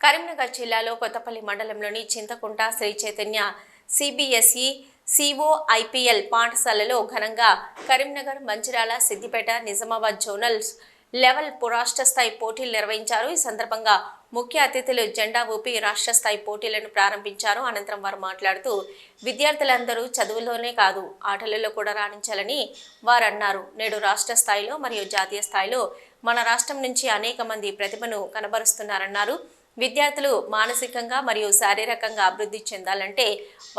కరీంనగర్ జిల్లాలో కొత్తపల్లి మండలంలోని Chinthakunta Sri Chaitanya CBSE COIPL పాఠశాలలో ఘనంగా కరీంనగర్ మంచిరాల సిద్దిపేట నిజామాబాద్ జోనల్స్ లెవెల్ రాష్ట్ర స్థాయి పోటీలు నిర్వహించారు. ఈ సందర్భంగా ముఖ్య అతిథులు జెండా ఊపి రాష్ట్ర స్థాయి పోటీలను ప్రారంభించారు. అనంతరం వారు మాట్లాడుతూ విద్యార్థులందరూ చదువులోనే కాదు ఆటలలో కూడా రాణించాలని వారు అన్నారు. నేడు రాష్ట్ర స్థాయిలో మరియు జాతీయ స్థాయిలో మన రాష్ట్రం నుంచి అనేక మంది ప్రతిభను కనబరుస్తున్నారన్నారు. విద్యార్థులు మానసికంగా మరియు శారీరకంగా అభివృద్ధి చెందాలంటే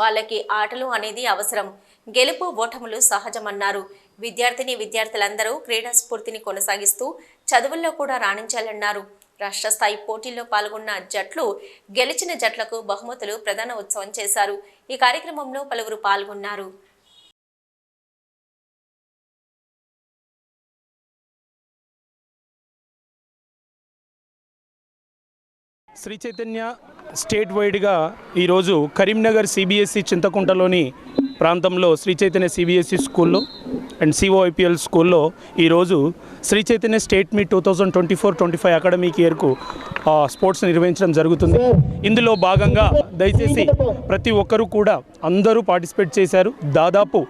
వాళ్ళకి ఆటలు అనేది అవసరం. గెలుపు ఓటములు సహజమన్నారు. విద్యార్థిని విద్యార్థులందరూ క్రీడా స్ఫూర్తిని కొనసాగిస్తూ చదువుల్లో కూడా రాణించాలన్నారు. రాష్ట్ర స్థాయి పోటీల్లో పాల్గొన్న జట్లు గెలిచిన జట్లకు బహుమతులు ప్రధాన ఉత్సవం చేశారు. ఈ కార్యక్రమంలో పలువురు పాల్గొన్నారు. శ్రీ చైతన్య స్టేట్ వైడ్గా ఈరోజు కరీంనగర్ సిబిఎస్ఈ చింతకుంటలోని ప్రాంతంలో శ్రీ చైతన్య సిబిఎస్ఈ స్కూల్లో అండ్ సిఓఐపిఎల్ స్కూల్లో ఈరోజు Sri Chaitanya state meet two thousand twenty four twenty five academic ఇయర్కు sports నిర్వహించడం జరుగుతుంది. ఇందులో భాగంగా దయచేసి ప్రతి ఒక్కరూ కూడా అందరూ పార్టిసిపేట్ చేశారు. దాదాపు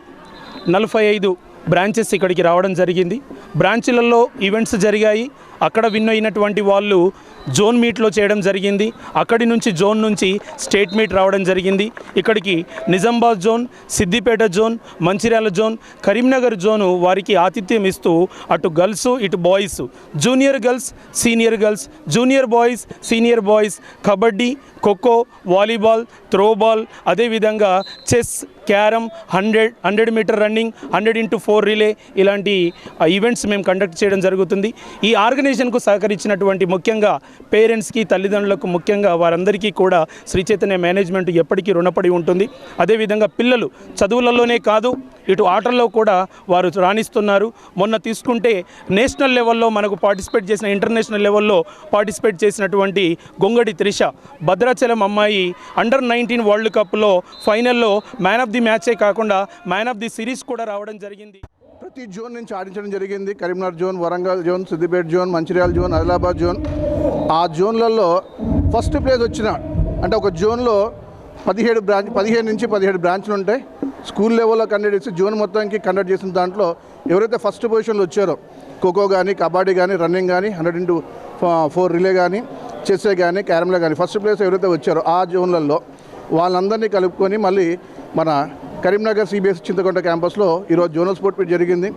నలభై ఐదు బ్రాంచెస్ ఇక్కడికి రావడం జరిగింది. బ్రాంచ్లలో ఈవెంట్స్ జరిగాయి. అక్కడ విన్ అయినటువంటి వాళ్ళు జోన్ మీట్లో చేయడం జరిగింది. అక్కడి నుంచి జోన్ నుంచి స్టేట్ మీట్ రావడం జరిగింది. ఇక్కడికి Nizamabad zone Siddipet zone Mancherial zone Karimnagar zone వారికి ఆతిథ్యం ఇస్తూ అటు గర్ల్స్ ఇటు boys junior girls senior girls junior boys senior boys kabaddi kho kho volleyball throwball అదేవిధంగా chess carrom hundred hundred metre running hundred into four relay ఇలాంటి events మేము conduct చేయడం జరుగుతుంది. ఈ ఆర్గనైజేషన్కు సహకరించినటువంటి ముఖ్యంగా పేరెంట్స్కి తల్లిదండ్రులకు ముఖ్యంగా వారందరికీ కూడా శ్రీ చైతన్య మేనేజ్మెంట్ ఎప్పటికీ రుణపడి ఉంటుంది. అదేవిధంగా పిల్లలు చదువులలోనే కాదు ఇటు ఆటల్లో కూడా వారు రాణిస్తున్నారు. మొన్న తీసుకుంటే నేషనల్ లెవెల్లో మనకు పార్టిసిపేట్ చేసిన ఇంటర్నేషనల్ లెవెల్లో పార్టిసిపేట్ చేసినటువంటి గొంగడి త్రిష భద్రాచలం అమ్మాయి అండర్ నైన్టీన్ వరల్డ్ కప్లో ఫైనల్లో మ్యాన్ ఆఫ్ ది మ్యాచే కాకుండా మ్యాన్ ఆఫ్ ది సిరీస్ కూడా రావడం జరిగింది. ప్రతి జోన్ నుంచి ఆడించడం జరిగింది. Karimnagar zone Warangal zone Siddipet zone Mancherial zone Adilabad zone. ఆ జోన్లలో ఫస్ట్ ప్లేస్ వచ్చిన అంటే ఒక జోన్లో పదిహేడు బ్రాంచ్ పదిహేడు నుంచి పదిహేడు బ్రాంచ్లు ఉంటాయి. స్కూల్ లెవెల్లో కండక్ట్ చేసి జోన్ మొత్తానికి కండక్ట్ చేసిన దాంట్లో ఎవరైతే ఫస్ట్ పొజిషన్లో వచ్చారో ఖోఖో కానీ కబడ్డీ కానీ రన్నింగ్ కానీ హండ్రెడ్ ఇంటూ ఫోర్ రిలే కానీ చెస్సే కానీ క్యారమ్లో కానీ ఫస్ట్ ప్లేస్ ఎవరైతే వచ్చారో ఆ జోన్లలో వాళ్ళందరినీ కలుపుకొని మళ్ళీ మన కరీంనగర్ సిబిఎస్ చింతకొండ క్యాంపస్లో ఈరోజు జోనల్ స్పోర్ట్ మీట్ జరిగింది.